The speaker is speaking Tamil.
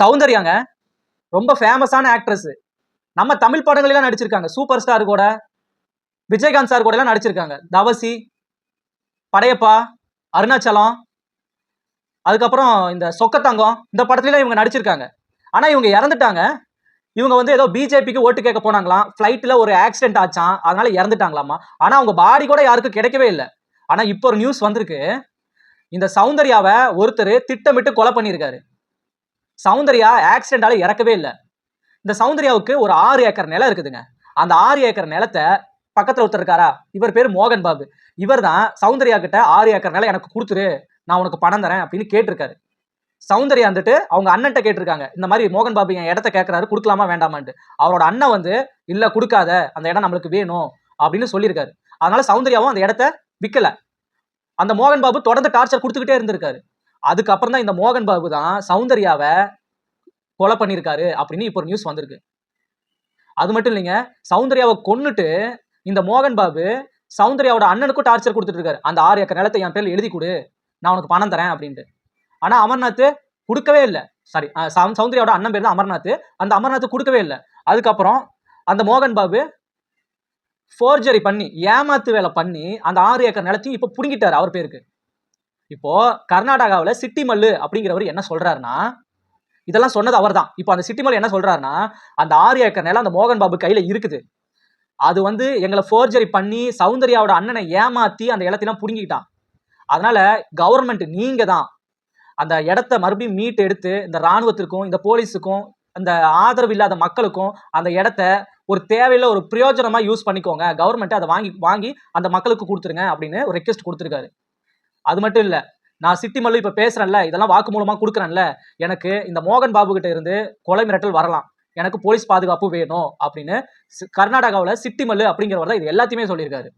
சௌந்தர்யாங்க ரொம்ப ஃபேமஸான ஆக்ட்ரஸ் நம்ம தமிழ் படங்களெல்லாம் நடிச்சிருக்காங்க. சூப்பர் ஸ்டார் கூட விஜயகாந்த் சார் கூட எல்லாம் நடிச்சிருக்காங்க. தவசி படையப்பா அருணாச்சலம் அதுக்கப்புறம் இந்த சொக்கத்தங்கம் இந்த படத்துலலாம் இவங்க நடிச்சிருக்காங்க. ஆனால் இவங்க இறந்துட்டாங்க. இவங்க வந்து ஏதோ பிஜேபிக்கு ஓட்டு கேட்க போனாங்களாம். ஃப்ளைட்டில் ஒரு ஆக்சிடென்ட் ஆச்சான் அதனால இறந்துட்டாங்களாமா. ஆனால் அவங்க பாடி கூட யாருக்கும் கிடைக்கவே இல்லை. ஆனால் இப்போ ஒரு நியூஸ் வந்திருக்கு. இந்த சௌந்தர்யாவை ஒருத்தர் திட்டமிட்டு கொலை பண்ணியிருக்காரு. சௌந்தர்யா ஆக்சிடென்டால இறக்கவே இல்லை. இந்த சௌந்தர்யாவுக்கு ஒரு ஆறு ஏக்கர் நிலம் இருக்குதுங்க. அந்த ஆறு ஏக்கர் நிலத்தை பக்கத்தில் ஒருத்தர் இருக்காரா? இவர் பேர் மோகன் பாபு. இவர் தான் சௌந்தர்யா கிட்ட ஆறு ஏக்கர் நிலம் எனக்கு கொடுத்துரு நான் உனக்கு பணம் தரேன் அப்படின்னு கேட்டிருக்காரு. சௌந்தர்யா வந்துட்டு அவங்க அண்ணன்ட்ட கேட்டிருக்காங்க. இந்த மாதிரி மோகன் பாபு என் இடத்த கேட்கறாரு கொடுக்கலாமா வேண்டாமான்ட்டு. அவரோட அண்ணன் வந்து இல்ல கொடுக்காத. அந்த இடம் நம்மளுக்கு வேணும். அப்படின்னு சொல்லியிருக்காரு. அதனால சௌந்தர்யாவும் அந்த இடத்த விற்கல அந்த மோகன் பாபு தொடர்ந்து டார்ச்சர் கொடுத்துக்கிட்டே இருந்திருக்காரு. அதுக்கப்புறம் தான் இந்த மோகன் பாபு தான் சௌந்தர்யாவை கொலை பண்ணியிருக்காரு அப்படின்னு இப்போ ஒரு நியூஸ் வந்திருக்கு. அது மட்டும் இல்லைங்க சௌந்தர்யாவை கொன்னுட்டு இந்த மோகன் பாபு சௌந்தர்யாவோட அண்ணனுக்கும் டார்ச்சர் கொடுத்துட்டு இருக்காரு. அந்த ஆறு ஏக்கர் நிலத்தை என் பேர் எழுதி கொடு நான் உனக்கு பணம் தரேன் அப்படின்ட்டு. ஆனால் அமர்நாத் கொடுக்கவே இல்லை. சாரி சௌந்தர்யாவோட அண்ணன் பேர் தான் அமர்நாத். அந்த அமர்நாத் கொடுக்கவே இல்லை. அதுக்கப்புறம் அந்த மோகன் பாபு ஃபோர்ஜரி பண்ணி ஏமாத்து வேலை பண்ணி அந்த ஆறு ஏக்கர் நிலத்தையும் இப்போ பிடுங்கிட்டார் அவர் பேருக்கு. இப்போ கர்நாடகாவில் சிட்டிமல்லு அப்படிங்கிறவர் என்ன சொல்றாருன்னா இதெல்லாம் சொன்னது அவர் தான் இப்போ அந்த சிட்டிமல் என்ன சொல்றாருன்னா அந்த ஆறு ஏக்கர் நிலம் அந்த மோகன் பாபு கையில இருக்குது. அது வந்து எங்களை ஃபோர்ஜரி பண்ணி சௌந்தர்யாவோட அண்ணனை ஏமாத்தி அந்த இடத்தையெல்லாம் புடுங்கிக்கிட்டான். அதனால கவர்மெண்ட் நீங்க தான் அந்த இடத்த மறுபடியும் மீட் எடுத்து இந்த ராணுவத்திற்கும் இந்த போலீஸுக்கும் அந்த ஆதரவு இல்லாத மக்களுக்கும் அந்த இடத்த ஒரு தேவையில்ல ஒரு பிரயோஜனமா யூஸ் பண்ணிக்கோங்க. கவர்மெண்ட் அதை வாங்கி வாங்கி அந்த மக்களுக்கு கொடுத்துருங்க அப்படின்னு ஒரு ரெக்வெஸ்ட் கொடுத்துருக்காரு. அது மட்டும் இல்ல நான் சிட்டி மல்லு இப்ப பேசுறேன்ல இதெல்லாம் வாக்கு மூலமா கொடுக்குறேன்ல எனக்கு இந்த மோகன் பாபு கிட்ட இருந்து கொலை மிரட்டல் வரலாம். எனக்கு போலீஸ் பாதுகாப்பு வேணும் அப்படின்னு கர்நாடகாவில் சிட்டி மல்லு அப்படிங்கிறவர் தான் இது எல்லாத்தையுமே சொல்லியிருக்காரு.